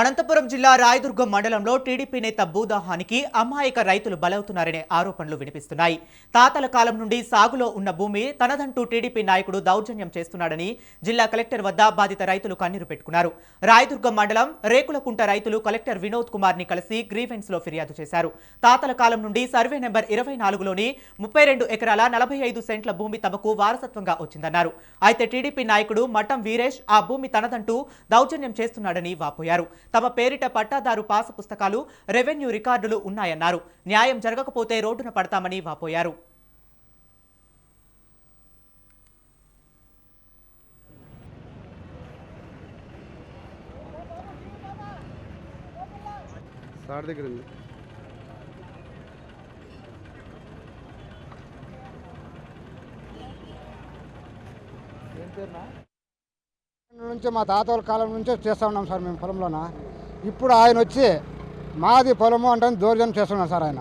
అనంతపురం జిల్లా రాయదుర్గం మండలంలో టీడీపీ నేత భూదాహానికి అమాయక రైతులు బలవుతున్నారనే ఆరోపణలు వినిపిస్తున్నాయి. తాతల కాలం నుండి సాగులో ఉన్న భూమి తనదంటూ టీడీపీ నాయకుడు దౌర్జన్యం చేస్తున్నాడని జిల్లా కలెక్టర్ వద్ద బాధిత రైతులు కన్నీరు పెట్టుకున్నారు. రాయదుర్గం మండలం రేకులకుంట రైతులు కలెక్టర్ వినోద్ కుమార్ని కలిసి గ్రీవెన్స్లో ఫిర్యాదు చేశారు. తాతల కాలం నుండి సర్వే నెంబర్ ఇరవై నాలుగులోని ముప్పై రెండు ఎకరాల నలభై ఐదు సెంట్ల భూమి తమకు వారసత్వంగా వచ్చిందన్నారు. అయితే టీడీపీ నాయకుడు మఠం వీరేష్ ఆ భూమి తనదంటూ దౌర్జన్యం చేస్తున్నాడని వాపోయారు. తమ పేరిట పట్టాదారు పాస పుస్తకాలు రెవెన్యూ రికార్డులు ఉన్నాయన్నారు. న్యాయం జరగకపోతే రోడ్డున పడతామని వాపోయారు. సార్ దగ్గర ఉంది. నుంచి మా తాతల కాలం నుంచే చేస్తూ ఉన్నాం సార్ మేము పొలంలోన. ఇప్పుడు ఆయన వచ్చి మాది పొలము అంటే దౌర్జన్యం చేస్తున్నాం సార్ ఆయన.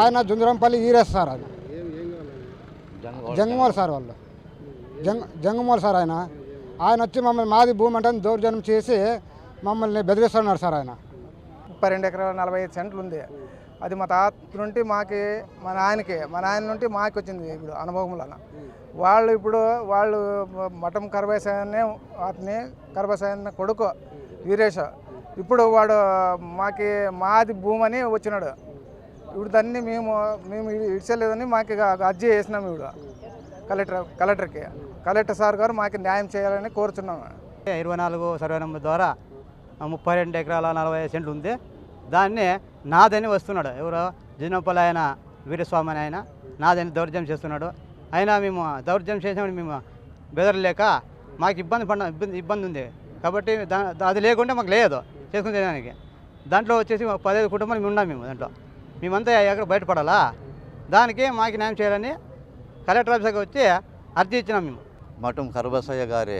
ఆయన జుంజరంపల్లి ఈరేస్ సార్ ఆయన ఏం జంగమోలు సార్ వాళ్ళు. జంగ జంగమోలు సార్ ఆయన. ఆయన వచ్చి మమ్మల్ని మాది భూమి అంటే దౌర్జన్యం చేసి మమ్మల్ని బెదిరిస్తున్నారు సార్ ఆయన. ముప్పై రెండు ఎకరాల నలభై ఐదు సెంట్లు ఉంది. అది మా తాత నుండి మాకి మా నాయనకి మా నాయన నుండి మాకు వచ్చింది ఇప్పుడు అనుభవములన వాళ్ళు ఇప్పుడు వాళ్ళు మఠం కరబేసాయనే అతని కరబేసాయన్న కొడుకు వీరేష్ ఇప్పుడు వాడు మాకి మాది భూమి అని వచ్చినాడు. ఇప్పుడు దాన్ని మేము మేము ఇచ్చలేదని మాకు ఇక అర్జీ చేసినాం ఇప్పుడు కలెక్టర్ కలెక్టర్కి. కలెక్టర్ సార్ గారు మాకు న్యాయం చేయాలని కోరుచున్నాము. ఇరవై నాలుగు సర్వే నెంబర్ ద్వారా ముప్పై రెండు ఎకరాల నలభై ఐదు సెంట్లు ఉంది. దాన్ని నాదని వస్తున్నాడు. ఎవరో జినపల్లి ఆయన వీరస్వామి అని ఆయన నాదని దౌర్జం చేస్తున్నాడు. అయినా మేము దౌర్జం చేసినప్పుడు మేము బెదరలేక మాకు ఇబ్బంది పడ ఇబ్బంది ఇబ్బంది ఉంది. కాబట్టి అది లేకుంటే మాకు లేదు చేసుకుని తినడానికి. దాంట్లో వచ్చేసి పదహైదు కుటుంబాలు మేము ఉన్నాం మేము దాంట్లో. మేమంతా ఎక్కడ బయటపడాలా? దానికి మాకు న్యాయం చేయాలని కలెక్టర్ ఆఫీస్కి వచ్చి అర్జీ ఇచ్చినాం మేము. మఠం కరబసయ్య గారి